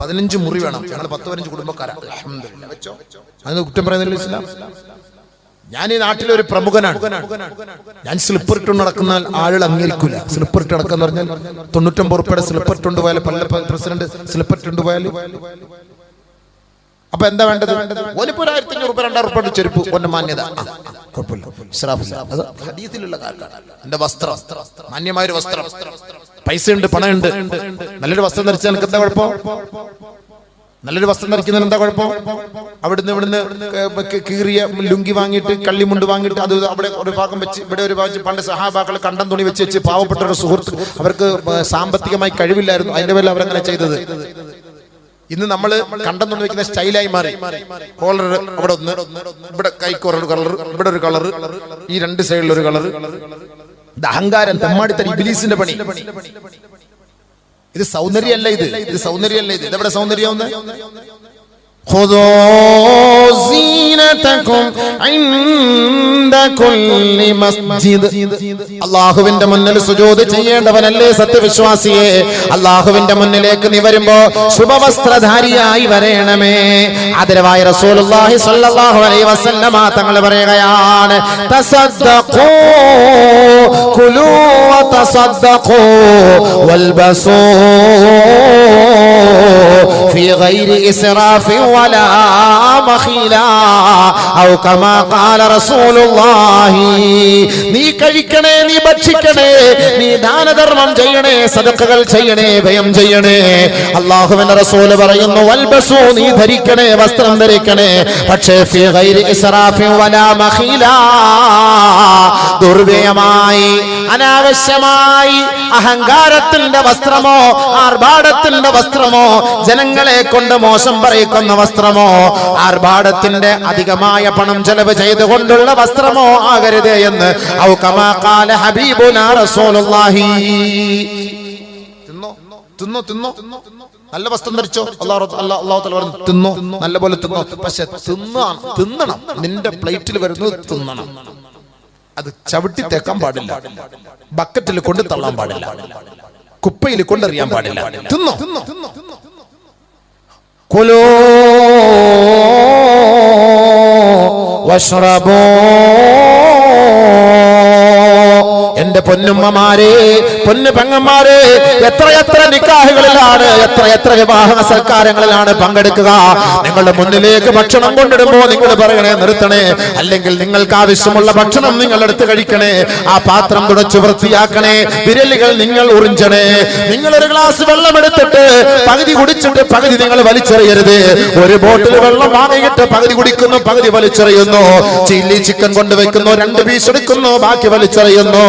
പതിനഞ്ച് മുറി വേണം. ഞങ്ങൾ പത്ത് പതിനഞ്ച് കുടുംബക്കാരാണ് അതിന് കുറ്റം പറയുന്നില്ല ഇസ്ലാം? ഞാൻ ഈ നാട്ടിലെ ഒരു പ്രമുഖനാണ്. ഞാൻ സ്ലിപ്പർ ഇട്ട് നടക്കുന്ന ആളുകൾ അംഗീകരിക്കില്ല സ്ലിപ്പർ ഇട്ട് നടക്കാന്ന് പറഞ്ഞാൽ തൊണ്ണൂറ്റൊമ്പത് ഉറുപ്പയുടെ സ്ലിപ്പർ ഇട്ടുകൊണ്ട് പോയാൽ പല പ്രസിഡന്റ് സ്ലിപ്പർ ഇട്ടുകൊണ്ട് പോയാൽ അപ്പൊ എന്താ വേണ്ടത്? ഓനിപ്പോ ഒരു ആയിരത്തി അഞ്ഞൂറ് രൂപ രണ്ടായിരം രൂപയുടെ ചെരുപ്പ് ഒന്നെ മാന്യത. കുഴപ്പമില്ല. ഹദീസിലുള്ള എന്റെ വസ്ത്രം. മാന്യമായ ഒരു വസ്ത്രം. പൈസ ഉണ്ട് പണമുണ്ട്. നല്ലൊരു വസ്ത്രം ധരിച്ചാൽ നിനക്ക് എന്താ കുഴപ്പം? നല്ലൊരു വസ്ത്രം ധരിക്കുന്നതിന് എന്താ കുഴപ്പം? അവിടുന്ന് ഇവിടുന്ന് കീറിയ ലുങ്കി വാങ്ങിയിട്ട് കള്ളിമുണ്ട് വാങ്ങിയിട്ട് അത് അവിടെ ഒരു ഭാഗം വെച്ച് ഇവിടെ ഒരു ഭാഗം പണ്ട് സഹാബാക്കൾ കണ്ടം തുണി വെച്ച് വെച്ച് പാവപ്പെട്ട ഒരു സുഹൃത്ത് അവർക്ക് സാമ്പത്തികമായി കഴിവില്ലായിരുന്നു. അതിന്റെ പേരിൽ അവരങ്ങനെ ചെയ്തത്. ഇന്ന് നമ്മൾ കണ്ടം തുണി വെക്കുന്ന സ്റ്റൈലായി മാറി. കോളർ അവിടെ ഒന്ന് ഇവിടെ കൈക്കോറൊരു കളർ ഇവിടെ ഒരു കളർ ഈ രണ്ട് സൈഡിൽ ഒരു കളർ ഇത് അഹങ്കാരം തെമ്മാടിത്തരി ഇബിലീസിന്റെ പണി. ഇത് സൗന്ദര്യമല്ല ഇത്. ഇത് സൗന്ദര്യമല്ല ഇത്. ഇതെവിടെ സൗന്ദര്യം خذوا زينتكم عند كل مسجد അള്ളാഹുവിന്റെ മുന്നിൽ സുജൂദ് ചെയ്യേണ്ടവനല്ലേ സത്യവിശ്വാസിയെ അള്ളാഹുവിന്റെ മുന്നിലേക്ക് നീ വരുമ്പോ ശുഭവസ്ത്രധാരിയായി വരേണമേ ആദരവായ റസൂലുള്ളാഹി സ്വല്ലല്ലാഹു അലൈഹി വസല്ലമ തങ്ങൾ പറയുകയാണ് തസദ്ദഖൂ കുലൂ വതസദ്ദഖൂ വൽബസൂ في غير إسراف ولا مخيلا أو كما قال رسول الله നീ കഴിക്കണേ നീ ഭക്ഷിക്കണേ നീ ദാനധർമ്മം ചെയ്യണേ സദക്കകൾ ചെയ്യണേ ഭയം ചെയ്യണേ അള്ളാഹുവിന്റെ റസൂല് പറയുന്നു വൽബസു നീ ധരിക്കണേ വസ്ത്രം ധരിക്കണേ പക്ഷേ ഫി ഗൈരി ഇസ്റാഫിൻ വലാ മഖീലാ ദുർവ്യയമായി അനാവശ്യമായി അഹങ്കാരത്തിന്റെ വസ്ത്രമോ ആർഭാടത്തിന്റെ വസ്ത്രമോ ജനങ്ങളെ കൊണ്ട് മോശം പറയിക്കുന്ന വസ്ത്രമോ ആർഭാടത്തിന്റെ അധികമായ പണം ചെലവ് ചെയ്തുകൊണ്ടുള്ള വസ്ത്രമോ ആകരുത് എന്ന്. ഹബീബുനാ റസൂലുള്ളാഹി. തിന്നോ? തിന്നോ തിന്നോ? നല്ല വസ്ത്രം ധരിച്ചോ? അള്ളാഹു അള്ളാഹു പറഞ്ഞു തിന്നോ? നല്ല പോലെ തിന്നോ. പക്ഷെ തിന്നാൻ തിന്നണം. നിന്റെ പ്ലേറ്റിൽ വരുന്നത് തിന്നണം. അത് ചവിട്ടി തേക്കാൻ പാടില്ല. ബക്കറ്റിൽ കൊണ്ട് തള്ളാൻ പാടില്ല. കുപ്പയിൽ കൊണ്ടെറിയാൻ പാടില്ല. തിന്നോ? കുലോ വഷ്റബോ എന്റെ പൊന്നുമ്മമാരെ പൊന്നു പെങ്ങന്മാരെ എത്ര എത്ര നിക്കാഹുകളിലാണ് എത്ര വിവാഹ സൽക്കാരങ്ങളിലാണ് പങ്കെടുക്കുക. നിങ്ങളുടെ മുന്നിലേക്ക് ഭക്ഷണം കൊണ്ടിടുമ്പോ നിങ്ങൾ പറയണേ നിർത്തണേ. അല്ലെങ്കിൽ നിങ്ങൾക്ക് ആവശ്യമുള്ള ഭക്ഷണം നിങ്ങൾ എടുത്ത് കഴിക്കണേ. ആ പാത്രം തുടച്ചു വൃത്തിയാക്കണേ. വിരലുകൾ നിങ്ങൾ ഉറിഞ്ചണേ. നിങ്ങൾ ഒരു ഗ്ലാസ് വെള്ളം എടുത്തിട്ട് പകുതി കുടിച്ചിട്ട് പകുതി നിങ്ങൾ വലിച്ചെറിയരുത്. ഒരു ബോട്ടിൽ വെള്ളം വാങ്ങിയിട്ട് പകുതി കുടിക്കുന്നു പകുതി വലിച്ചെറിയുന്നു. ചില്ലി ചിക്കൻ കൊണ്ടുവെക്കുന്നു രണ്ട് പീസ് എടുക്കുന്നു ബാക്കി വലിച്ചെറിയുന്നു.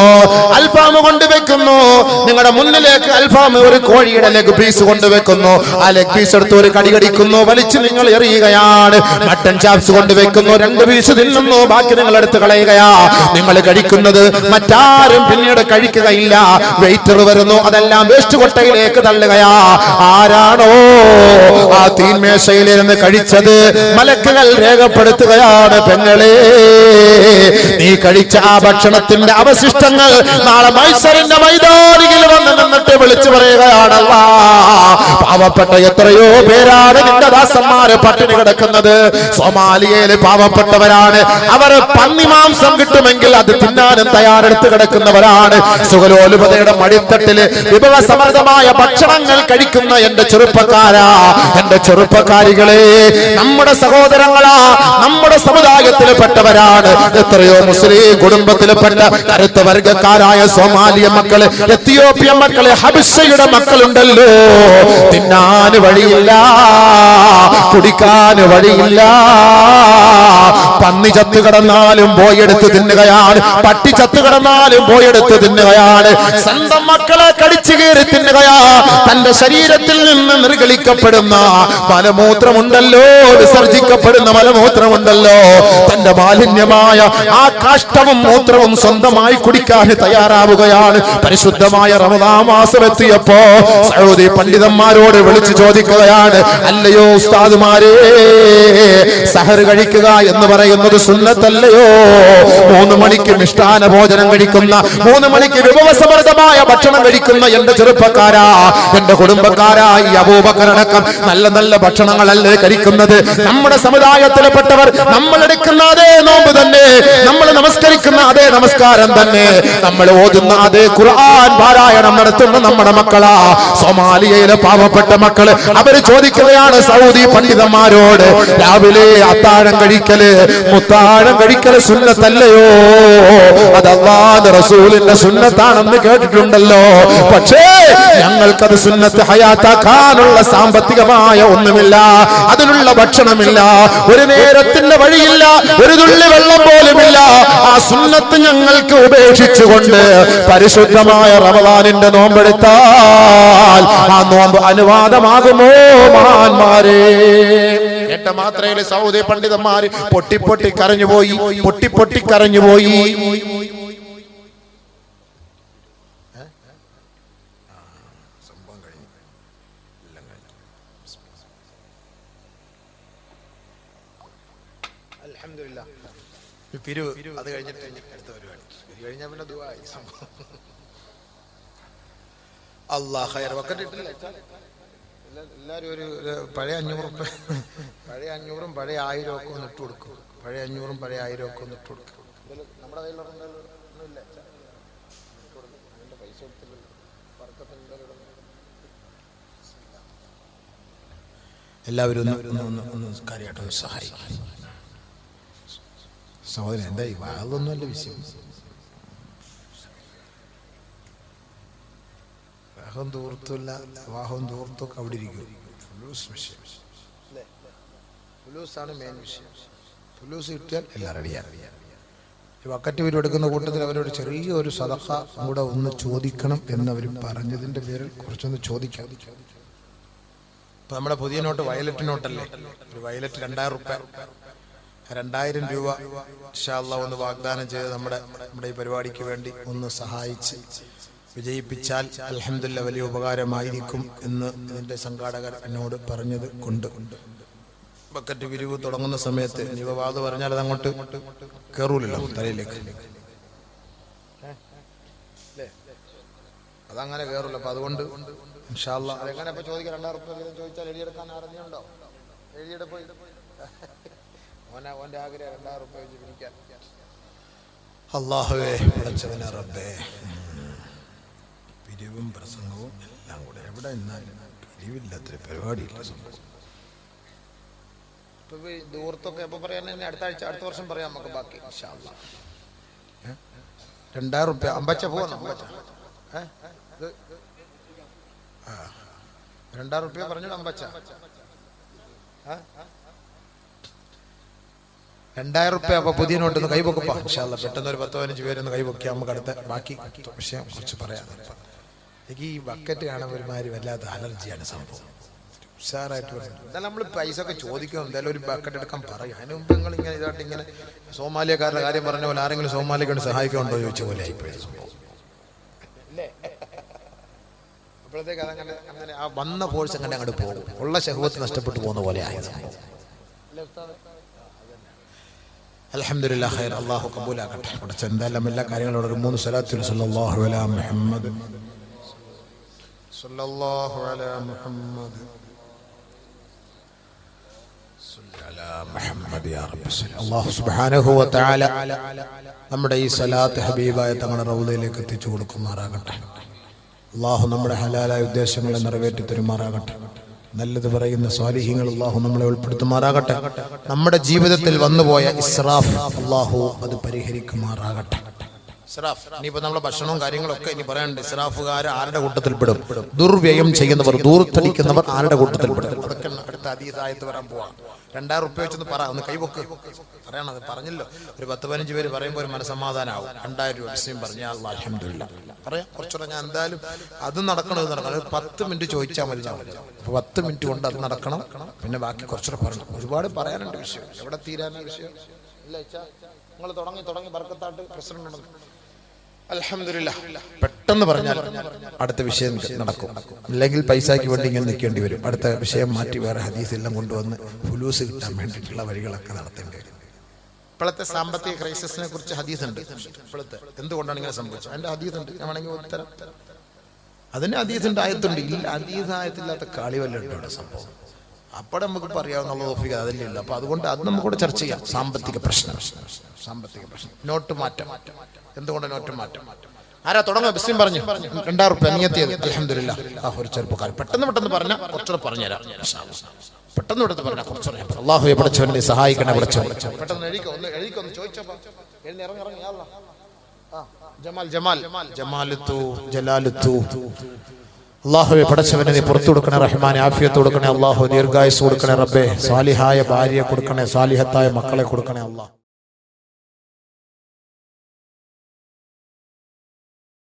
അൽഫാം കൊണ്ടുവെക്കുന്നു നിങ്ങളുടെ മുന്നിലേക്ക് അൽഫാം ഒരു കോഴിയുടെ ലെഗ് പീസ് കൊണ്ടുവെക്കുന്നു ആ ലെഗ് പീസ് എടുത്ത് ഒരു കടി കടിക്കുന്നു. വലിച്ചു നിങ്ങൾ എറിയുകയാണ്. മട്ടൻ ചാപ്സ് കൊണ്ടുവെക്കുന്നു രണ്ട് പീസ് തിന്നുന്നു. ബാക്കി നിങ്ങൾ എടുത്ത് കളയുകയാ. നിങ്ങൾ കഴിക്കുന്നത് മറ്റാരും പിന്നീട് കഴിക്കുകയില്ല. വെയിറ്റർ വരുന്നു. അതെല്ലാം വേസ്റ്റ് കൊട്ടയിലേക്ക് തള്ളുകയാ. ആരാണോ ആ തീന്മേശയിലിരുന്ന് കഴിച്ചത്? മലക്കുകൾ രേഖപ്പെടുത്തുകയാണ്. പെങ്ങളെ നീ കഴിച്ച ആ ഭക്ഷണത്തിന്റെ അവശിഷ്ടങ്ങൾ നാളെ മൈസറിന്റെ മൈതാനിയിൽ വന്ന് നിന്നിട്ട് വിളിച്ചു പറയുകയാണല്ല. പാവപ്പെട്ട എത്രയോ പേരാണ് നിന്റെ ദാസന്മാര് പട്ടിണി കിടക്കുന്നത്. സൊമാലിയയിൽ പാവപ്പെട്ടവരാണ്. അവർ പന്നിമാംസം കിട്ടുമെങ്കിൽ അത് തിന്നാനും തയ്യാറെടുത്ത് കിടക്കുന്നവരാണ്. സുഖലോലുപതയുടെ മടിത്തട്ടിൽ വിഭവസമൃദ്ധമായ ഭക്ഷണങ്ങൾ കഴിക്കുന്ന എന്റെ ചെറുപ്പക്കാരാ. എന്റെ ചെറുപ്പക്കാരികളെ നമ്മുടെ സഹോദരങ്ങളാ നമ്മുടെ സമുദായത്തിൽപ്പെട്ടവരാണ് എത്രയോ മുസ്ലിം കുടുംബത്തിൽപ്പെട്ട കരുത്ത വർഗക്കാരായ സോമാലിയ മക്കൾ എത്തിയോപ്യ മക്കൾ ഹബിഷയുടെ മക്കളുണ്ടല്ലോ. തിന്നാന് വഴിയില്ല കുടിക്കാന് വഴിയില്ല. പന്നി ചത്തു കിടന്നാലും പോയെടുത്ത് തിന്നുകയാണ്. പട്ടി ചത്തു കിടന്നാലും പോയെടുത്ത് തിന്നുകയാണ്. സ്വന്തം മക്കളെ കടിച്ചു കയറി തിന്നുകയാ. തന്റെ ശരീരത്തിൽ നിന്ന് നിർഗളിക്കപ്പെടുന്ന മലമൂത്രമുണ്ടല്ലോ വിസർജിക്കപ്പെടുന്ന മലമൂത്രമുണ്ടല്ലോ. തന്റെ മാലിന്യമായ ആ കാഷ്ടവും മൂത്രവും സ്വന്തമായി കുടിക്കാൻ തയ്യാറാവുകയാണ്. പരിശുദ്ധമായ റമദാ മാസം എത്തിയപ്പോ സൗദി പണ്ഡിതന്മാരോട് വിളിച്ചു ചോദിക്കുകയാണ് അല്ലയോ ഉസ്താദുമാരേ ഉസ്താദുമാരെ സഹർ കഴിക്കുക എന്ന് പറയുന്നത് സുന്നത്തല്ലയോ? മൂന്ന് മണിക്ക് മിഷ്ടാന ഭോജനം കഴിക്കുന്ന മൂന്ന് മണിക്ക് വിഭവസമൃദ്ധമായ ഭക്ഷണം കഴിക്കുന്ന എന്റെ ചെറുപ്പക്കാരാ എന്റെ കുടുംബക്കാരാ ഈ അപൂപകരണക്കം നല്ല നല്ല ഭക്ഷണങ്ങളല്ലേ കഴിക്കുന്നത്. നമ്മുടെ സമുദായത്തിൽപ്പെട്ടവർ നമ്മൾ എടുക്കുന്ന അതേ നോമ്പ് തന്നെ നമ്മൾ നമസ്കരിക്കുന്ന അതേ നമസ്കാരം തന്നെ നമ്മൾ ഓതുന്ന അതേ ഖുർആൻ പാരായണം നടത്തുന്ന നമ്മുടെ മക്കളാ. സോമാലിയയിലെ പാവപ്പെട്ട മക്കൾ അവർ ചോദിക്കുകയാണ് സൗദി പണ്ഡിതന്മാരോട് രാവിലെ അത്താഴം കഴിക്കൽ മുത്താഴം കഴിക്കൽ സുന്നത്തല്ലയോ? അത് റസൂലിന്റെ സുന്നത്താണെന്ന് കേട്ടിട്ടുണ്ടല്ലോ. പക്ഷേ ഞങ്ങൾക്കത് സുന്നത്ത് ഹയാത്താക്കാനുള്ള സാമ്പത്തികമായ ഒന്നുമില്ല അതിനുള്ള ഭക്ഷണമില്ല ഒരു നേരത്തിന്റെ വഴിയില്ല ഒരു തുള്ളി വെള്ളം പോലുമില്ല. ആ സുന്നത്ത് ഞങ്ങൾക്ക് ഉപേക്ഷിച്ചുകൊണ്ട് പരിശുദ്ധമായ റമദാനിന്റെ നോമ്പെടുത്താൽ ആ നോമ്പ് അനുവാദമാകുമോ മഹാന്മാരെ? കേട്ട മാത്രയിലെ സൗദി പണ്ഡിതന്മാര് പൊട്ടി പൊട്ടി കരഞ്ഞുപോയി പൊട്ടി പൊട്ടി കരഞ്ഞുപോയി പിരിവ് അത് കഴിഞ്ഞിട്ട് അടുത്ത പരിപാടി. കഴിഞ്ഞാൽ പിന്നെ ദുബായി സംഭവം അള്ളാഹ് ഹയർ വക്കറ്റ് ഇട്ടില്ല എല്ലാവരും ഒരു പഴയ അഞ്ഞൂറ് പഴയ അഞ്ഞൂറും പഴയ ആയിരം ഒക്കെ ഒന്ന് ഇട്ട് കൊടുക്കും. പഴയ അഞ്ഞൂറും പഴയ ആയിരം ഒക്കെ ഒന്ന് ഇട്ട് കൊടുക്കും. നമ്മുടെ പൈസ കൊടുത്തില്ലല്ലോ എല്ലാവരും ഒന്ന് ഒന്ന് ഒന്ന് ഒന്ന് കാര്യമായിട്ടൊന്ന് സഹായിക്കും. സഹോദരൻ എന്താ ഈ വാതൊന്നുമല്ല വിഷയം. വിവാഹം തൂർത്തില്ല വിവാഹം തൂർത്തൊക്കെ അവിടെ ഇരിക്കും ഫുലൂസ് വിഷയം ഫുലൂസാണ് മെയിൻ വിഷയം. ഫുലൂസ് കിട്ടിയാൽ എല്ലാം റെഡിയാണ് ഈ വക്കറ്റ് പേര് എടുക്കുന്ന കൂട്ടത്തിൽ അവരോട് ചെറിയ ഒരു സദഖ കൂടെ ഒന്ന് ചോദിക്കണം എന്നവർ പറഞ്ഞതിന്റെ പേരിൽ കുറച്ചൊന്ന് ചോദിക്കാം. ഇപ്പം നമ്മുടെ പുതിയ നോട്ട് വയലറ്റ് നോട്ടല്ലേ? ഒരു വയലറ്റ് രണ്ടായിരം റുപ്യ. രണ്ടായിരം രൂപ ഇൻഷാല്ല ഒന്ന് വാഗ്ദാനം ചെയ്ത് നമ്മുടെ നമ്മുടെ ഈ പരിപാടിക്ക് വേണ്ടി ഒന്ന് സഹായിച്ച് വിജയിപ്പിച്ചാൽ അലഹമില്ല വലിയ ഉപകാരമായിരിക്കും എന്ന് ഇതിന്റെ സംഘാടകർ എന്നോട് പറഞ്ഞത് കൊണ്ട്. ബക്കറ്റ് വിരിവ് തുടങ്ങുന്ന സമയത്ത് നിവവാദ് പറഞ്ഞാൽ അത് അങ്ങോട്ട് കയറൂലല്ലോ തലയിലേക്ക് അതങ്ങനെ കയറില്ല അപ്പൊ അതുകൊണ്ട് ഇൻഷാല്ല അതെങ്ങനെ? ഇപ്പൊ ചോദിക്കാം രണ്ടായിരം റുപ്യ വീതം ചോദിച്ചാൽ എഴുതിയെടുക്കാൻ അറിഞ്ഞുണ്ടോ എഴുതിയെടുപ്പ് ഓനെ ഓന്റെ ആഗ്രഹം രണ്ടായിരം റുപ്യ വെച്ച് പിടിക്കാൻ അള്ളാഹുവേ പഠിച്ചവനെ റബ്ബേ. പ്രസംഗവും എല്ലാം കൂടെ എവിടെ നിന്നാലും പിരിവില്ലാത്തൊരു പരിപാടിയില്ല സംഭവം. ഇപ്പൊ ദൂരത്തൊക്കെ എപ്പോ പറയാൻ അടുത്ത ആഴ്ച അടുത്ത വർഷം പറയാം നമുക്ക് ബാക്കി? രണ്ടായിരം റുപ്യ. അമ്പച്ച പോവാ. രണ്ടായിരം റുപ്യ പറഞ്ഞു അമ്പച്ച? രണ്ടായിരം റുപ്യ അപ്പൊ പുതിയ നോട്ടൊന്ന് ഇൻഷാല്ല പെട്ടെന്ന് ഒരു പത്ത് പതിനഞ്ച് പേരൊന്ന് കൈപൊക്കിയാൽ നമുക്ക് അടുത്ത ബാക്കി വിഷയം കുറിച്ച് പറയാം. എനിക്ക് ഈ ബക്കറ്റ് കാണുമ്പോൾ ഒരുമാതിരി വല്ലാത്ത അലർജിയാണ് സംഭവം. ഉഷാറായിട്ട് പറഞ്ഞു നമ്മൾ പൈസ ഒക്കെ ചോദിക്കും എന്തായാലും ഒരു ബക്കറ്റ് എടുക്കാൻ പറയും. അതിന് മുമ്പ് നിങ്ങൾ ഇങ്ങനെ ഇതായിട്ട് ഇങ്ങനെ സോമാലിയക്കാരുടെ കാര്യം പറഞ്ഞ പോലെ ആരെങ്കിലും സോമാലിയക്കൊണ്ട് സഹായിക്കുന്നുണ്ടോ ചോദിച്ച പോലെ ആയിപ്പോയി സംഭവം. അപ്പോഴത്തേക്ക് അതങ്ങനെ അങ്ങനെ ആ വന്ന ഫോഴ്സ് അങ്ങനെ അങ്ങോട്ട് പോകും. ഉള്ള ശഹുവത്ത് നഷ്ടപ്പെട്ടു പോകുന്ന പോലെ ആയി. സംഭവം അൽഹംദുലില്ലാ ഖൈർ. അള്ളാഹു കബൂലാക്കട്ടെ. എന്തായാലും എല്ലാ കാര്യങ്ങളും ഒരു മൂന്ന് സല്ലല്ലാഹു അലാ മുഹമ്മദ് സല്ലല്ലാഹു അലാ മുഹമ്മദ്. محمد അള്ളാഹു തആല നമ്മുടെ ഈ സലാത്ത് ഹബീബായ തങ്ങളുടെ റൗദയിലേക്ക് എത്തിച്ചു കൊടുക്കുമാറാകട്ടെ. അള്ളാഹു നമ്മുടെ ഹലാലായ ഉദ്ദേശങ്ങളെ നിറവേറ്റി തരുമാറാകട്ടെ. നല്ലത് പറയുന്ന സ്വാലിഹ്യങ്ങൾ അള്ളാഹു നമ്മളെ ഉൾപ്പെടുത്തുമാറാകട്ടെ. നമ്മുടെ ജീവിതത്തിൽ വന്നുപോയ ഇസ്രാഫ് അള്ളാഹു അത് പരിഹരിക്കുമാറാകട്ടെ. ഇസ്രാഫ് ഇനിയിപ്പോ നമ്മുടെ ഭക്ഷണവും കാര്യങ്ങളൊക്കെ ഇനി പറയാനുണ്ട്. ഇസ്രാഫുകാർ ആരുടെ കൂട്ടത്തിൽപ്പെടും ദുർവ്യയം ചെയ്യുന്നവർ ദൂർത്തടിക്കുന്നവർ ആരുടെ കൂട്ടത്തിൽപ്പെടും അതൊക്കെ അടുത്ത അതീതായത്ത് വരാൻ പോവാം. രണ്ടായിരം റുപ്യ വെച്ചൊന്ന് പറ ഒന്ന് കൈവക്ക് പറയണത് പറഞ്ഞല്ലോ. ഒരു പത്ത് പതിനഞ്ച് പേര് പറയുമ്പോൾ ഒരു മനസമാധാനമാവും രണ്ടായിരം രൂപ വിഷയം പറഞ്ഞാൽ അലഹമില്ല പറയാം കുറച്ചുകൂടെ ഞാൻ എന്തായാലും അത് നടക്കണം ഇത് നടക്കണം. ഒരു പത്ത് മിനിറ്റ് ചോദിച്ചാൽ മതി ഞാൻ. പറഞ്ഞു. അപ്പൊ പത്ത് മിനിറ്റ് കൊണ്ട് അത് നടക്കണം. പിന്നെ ബാക്കി കുറച്ചുകൂടെ പറയണം. ഒരുപാട് പറയാനുണ്ട് വിഷയം. എവിടെ തീരാനുള്ള വിഷയം? ഇല്ല നിങ്ങൾ തുടങ്ങി തുടങ്ങി ബർക്കത്തായിട്ട് പ്രസിഡന്റ് അലഹമില്ല പെട്ടെന്ന് പറഞ്ഞാൽ അടുത്ത വിഷയം നടക്കും. അല്ലെങ്കിൽ പൈസയ്ക്ക് വേണ്ടി ഇങ്ങനെ നിൽക്കേണ്ടി വരും. അടുത്ത വിഷയം മാറ്റി വേറെ ഹദീസെല്ലാം കൊണ്ടുവന്ന് ഫുലൂസ് കിട്ടാൻ വേണ്ടിയിട്ടുള്ള വഴികളൊക്കെ നടത്തേണ്ടി വരും. ഇപ്പോഴത്തെ സാമ്പത്തിക ക്രൈസിസിനെ കുറിച്ച് ഹദീസ് ഉണ്ട് ഇപ്പോഴത്തെ എന്തുകൊണ്ടാണ് ഇങ്ങനെ സംഭവിച്ചത്? അതിന്റെ ഹദീസ് ഉണ്ട് ഞാൻ വേണമെങ്കിൽ ഉത്തരം. അതിന് ഹദീസ് ഉണ്ട് ആയത്തുണ്ട്. ഇല്ല ഹദീസ് ആയത്തില്ലാത്ത കാളി വല്ല സംഭവം? അപ്പോൾ നമുക്ക് പറയാവുന്ന തോഫിക അതിന്റെ ഉള്ളു അപ്പോൾ അതുകൊണ്ട് അത് നമുക്കൂടെ ചർച്ച ചെയ്യാം. സാമ്പത്തിക പ്രശ്നം. സാമ്പത്തിക പ്രശ്നം. നോട്ട് മാറ്റം. എന്തുകൊണ്ട് നോട്ട് മാറ്റം? ആരാ തുടങ്ങാം ബിസ്റ്റിൻ പറഞ്ഞു. രണ്ടായിരം റുപ്യ നീയത്തിയത് അലഹമില്ല ആ ഒരു ചെറുപ്പക്കാരൻ പെട്ടെന്ന് പെട്ടെന്ന് പറഞ്ഞാൽ കുറച്ചുകൂടെ പറഞ്ഞുതരാം. പെട്ടെന്ന് പെട്ടെന്ന് പറഞ്ഞാൽ കുറച്ചുകൂടെ അള്ളാഹു പഠിച്ചവനെ സഹായിക്കണേ പഠിച്ചോ പെട്ടെന്ന് എഴുതിക്കോ ഒന്ന് എഴുതിക്കോ ഒന്ന് ചോദിച്ചോ ഇറങ്ങി ജമാൽ ജമാൽ. ജമാലത്തു ജലാലുത്തു. അള്ളാഹുവെ പടച്ചവനെ നീ പുറത്തു കൊടുക്കണേ റഹ്മാൻ ആഫിയത്ത് കൊടുക്കണേ അള്ളാഹു ദീർഘായുസ് കൊടുക്കണേ റബ്ബേ സാലിഹായ ഭാര്യയെ കൊടുക്കണേ സാലിഹത്തായ മക്കളെ കൊടുക്കണേ അള്ളാഹ്